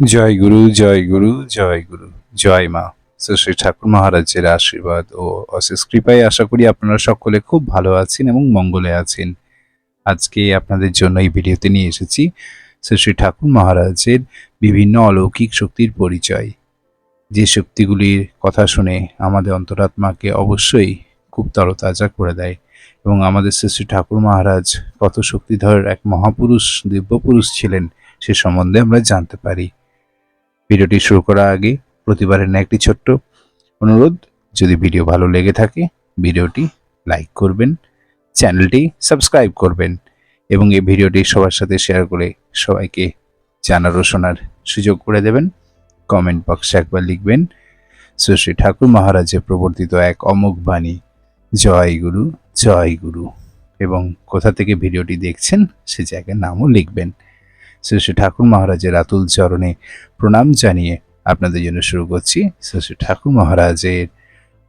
জয় গুরু জয় গুরু জয় গুরু। জয় মা। শ্রী ঠাকুর মহারাজের আশীর্বাদ ও অশেষ কৃপায় আশা করি আপনারা সকলে খুব ভালো আছেন এবং মঙ্গলে আছেন। আজকে আপনাদের জন্য এই ভিডিওতে নিয়ে এসেছি শ্রী ঠাকুর মহারাজের বিভিন্ন অলৌকিক শক্তির পরিচয়। যে শক্তিগুলির কথা শুনে আমাদের অন্তরাত্মাকে অবশ্যই খুব তরতাজা করে দেয় এবং আমাদের শ্রী ঠাকুর মহারাজ কত শক্তিধর এক মহাপুরুষ, দিব্যপুরুষ ছিলেন সে সম্বন্ধে আমরা জানতে পারি। ভিডিওটি শুরু করার আগে প্রতিবারের ন্যায় একটি ছোট্ট অনুরোধ, যদি ভিডিও ভালো লেগে থাকে, ভিডিওটি লাইক করবেন, চ্যানেলটি সাবস্ক্রাইব করবেন এবং এই ভিডিওটি সবার সাথে শেয়ার করে সবাইকে জানার ও শোনার সুযোগ করে দেবেন। কমেন্ট বক্সে একবার লিখবেন শ্রী ঠাকুর মহারাজের প্রবর্তিত এক অমোঘ বাণী, জয় গুরু জয় গুরু। এবং কোথা থেকে ভিডিওটি দেখছেন সে জায়গার নামও লিখবেন। শ্রী শ্রী ঠাকুর মহারাজের আতুল চরণে প্রণাম জানিয়ে আপনাদের জন্য শুরু করছি শ্রী শ্রী ঠাকুর মহারাজের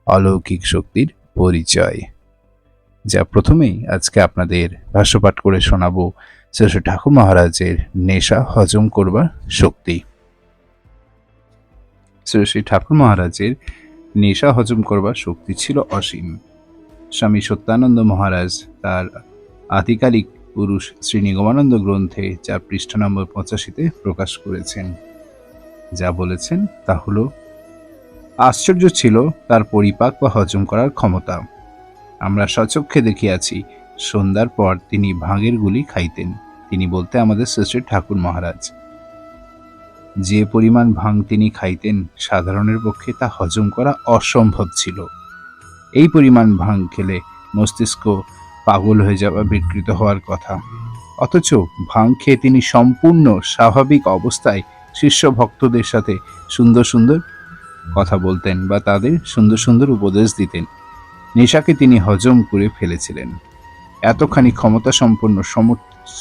অলৌকিক শক্তির পরিচয়। যা প্রথমেই আজকে আপনাদের ভাষ্যপাঠ করে শোনাবো শ্রী শ্রী ঠাকুর মহারাজের নেশা হজম করবার শক্তি। শ্রী শ্রী ঠাকুর মহারাজের নেশা হজম করবার শক্তি ছিল অসীম। স্বামী সত্যানন্দ মহারাজ তার আধিকারিক পুরুষ শ্রী নিগমানন্দ গ্রন্থে যা পৃষ্ঠা নম্বর পঁচাশিতে প্রকাশ করেছেন। যা বলেছেন তা হলো, আশ্চর্য ছিল তার পরিপাক বা হজম করার ক্ষমতা। আমরা সচক্ষে দেখিয়াছি, সন্ধ্যার পর তিনি ভাঙের গুলি খাইতেন। তিনি বলতে আমাদের শ্রেষ্ঠ ঠাকুর মহারাজ। যে পরিমাণ ভাঙ তিনি খাইতেন, সাধারণের পক্ষে তা হজম করা অসম্ভব ছিল। এই পরিমাণ ভাঙ খেলে মস্তিষ্ক পাগল হয়ে যাওয়া, বিকৃত হওয়ার কথা। অথচ ভাং খেয়ে তিনি সম্পূর্ণ স্বাভাবিক অবস্থায় শিষ্য ভক্তদের সাথে সুন্দর সুন্দর কথা বলতেন বা তাদের সুন্দর সুন্দর উপদেশ দিতেন। নেশাকে তিনি হজম করে ফেলেছিলেন। এতখানি ক্ষমতা সম্পন্ন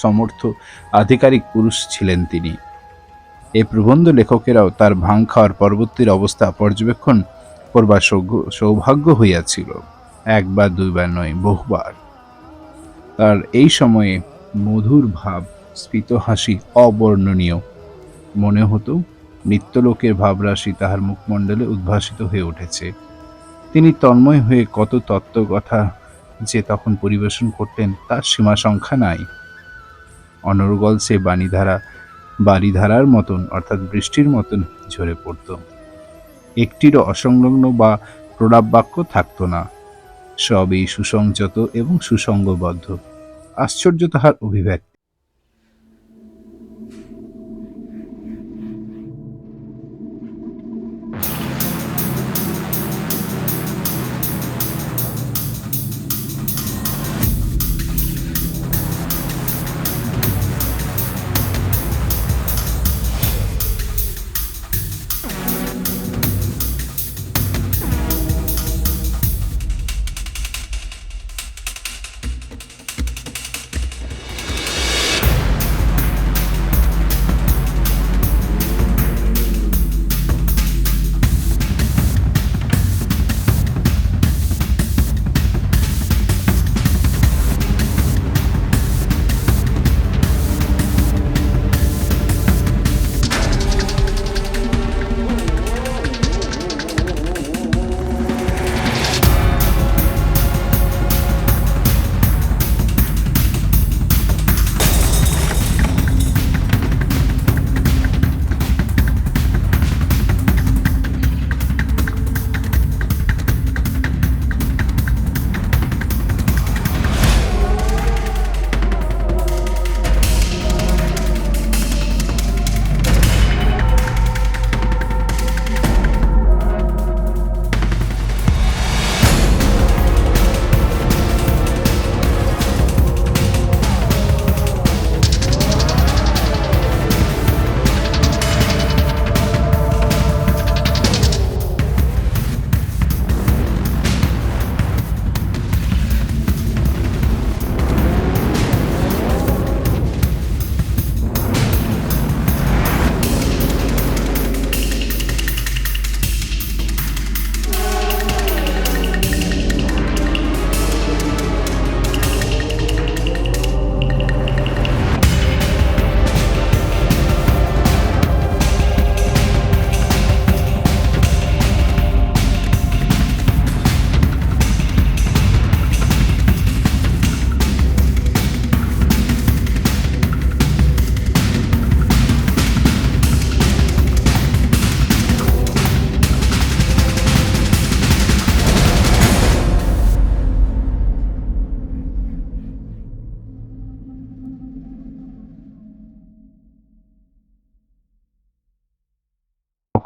সমর্থ আধিকারিক পুরুষ ছিলেন তিনি। এই প্রবন্ধ লেখকেরাও তার ভাং খাওয়ার পরবর্তীর অবস্থা পর্যবেক্ষণ করবার সৌভাগ্য হইয়াছিল। একবার, দুইবার নয়, বহুবার। তার এই সময়ে মধুর ভাব, স্ফীত হাসি অবর্ণনীয়। মনে হতো নিত্যলোকের ভাবরাশি তাহার মুখমণ্ডলে উদ্ভাসিত হয়ে উঠেছে। তিনি তন্ময় হয়ে কত তত্ত্ব কথা যে তখন পরিবেশন করতেন তার সীমা সংখ্যা নাই। অনর্গল সে বাণীধারা বাড়িধারার মতন, অর্থাৎ বৃষ্টির মতন ঝরে পড়ত। একটিরও অসংলগ্ন বা প্রলাপ বাক্য থাকতো না। সবই সুসংযত এবং সুসঙ্গবদ্ধ আশ্চর্য তাহার অভিব্যক্তি।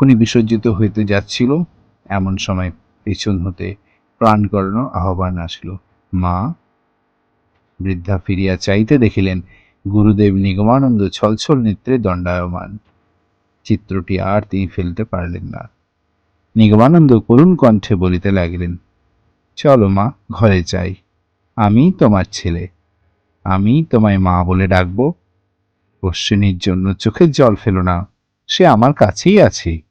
তখনই বিসর্জিত হইতে যাচ্ছিল, এমন সময় পেছন হতে প্রাণ করানো আহ্বান আসলো। মা! বৃদ্ধা ফিরিয়া চাইতে দেখিলেন গুরুদেব নিগমানন্দ ছলছল নেত্রে দণ্ডায়মান। চিত্রটি আর তিনি ফেলতে পারলেন না। নিগমানন্দ করুণ কণ্ঠে বলিতে লাগিলেন, চলো মা, ঘরে যাই। আমি তোমার ছেলে। আমি তোমায় মা বলে ডাকবো। অশ্বিনীর জন্য চোখের জল ফেলো না। সে আমার কাছেই আছে।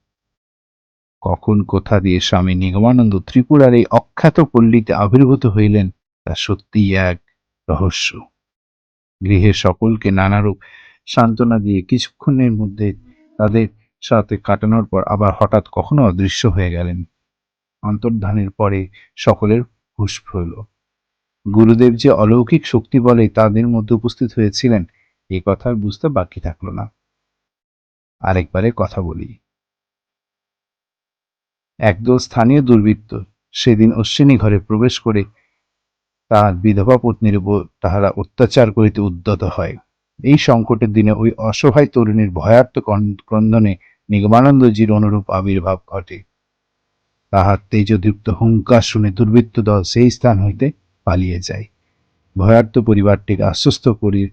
কখন, কোথা দিয়ে স্বামী নিগমানন্দ ত্রিপুরার এই অখ্যাত পল্লীতে আবির্ভূত হইলেন, তা সত্যিই এক রহস্য। গৃহের সকলকে নানারূপ সান্ত্বনা দিয়ে কিছুক্ষণের মধ্যে তাদের সাথে কাটানোর পর আবার হঠাৎ কখনো অদৃশ্য হয়ে গেলেন। অন্তর্ধানের পরে সকলের হুশ হইল। গুরুদেব যে অলৌকিক শক্তি বলে তাদের মধ্যে উপস্থিত হয়েছিলেন, এ কথা বুঝতে বাকি থাকল না। আরেকবারে কথা বলি। একদল স্থানীয় দুর্বৃত্ত সেদিন অশ্বিনী ঘরে প্রবেশ করে তার বিধবা পত্নীর উপর তাহারা অত্যাচার করিতে উদ্যত হয়। এই সংকটের দিনে ওই অসহায় তরুণীর ভয়ার্ত কন- ক্রন্দনে নিগমানন্দজির অনুরূপ আবির্ভাব ঘটে। তাহার তেজদীপ্ত হুঙ্কার শুনে দুর্বৃত্ত দল সেই স্থান হইতে পালিয়ে যায়। ভয়ার্ত পরিবারটিকে আশ্বস্ত করি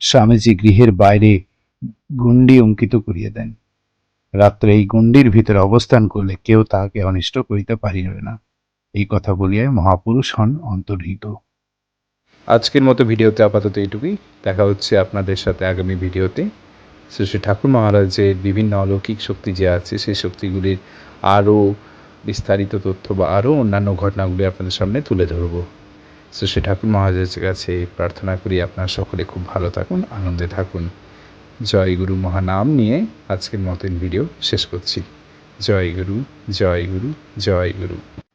স্বামীজি গৃহের বাইরে গুন্ডি অঙ্কিত করিয়ে দেন। রাত্রে এই গুন্ডির ভিতরে অবস্থান করলে কেউ তাহাকে অনিষ্ট করিতে পারিবে না। এই কথা বলিয়াই মহাপুরুষ হন অন্তর্হিত। আজকের মতো ভিডিওতে আপাতত এইটুকুই। দেখা হচ্ছে আপনাদের সাথে আগামী ভিডিওতে। শ্রী শ্রী ঠাকুর মহারাজের বিভিন্ন অলৌকিক শক্তি যে আছে, সেই শক্তিগুলির আরও বিস্তারিত তথ্য বা আরও অন্যান্য ঘটনাগুলি আপনাদের সামনে তুলে ধরব। শ্রী শ্রী ঠাকুর মহারাজের কাছে প্রার্থনা করি আপনারা সকলে খুব ভালো থাকুন, আনন্দে থাকুন। জয় গুরু মহানাম নিয়ে আজকের মতন ভিডিও শেষ করছি। জয় গুরু জয় গুরু জয় গুরু।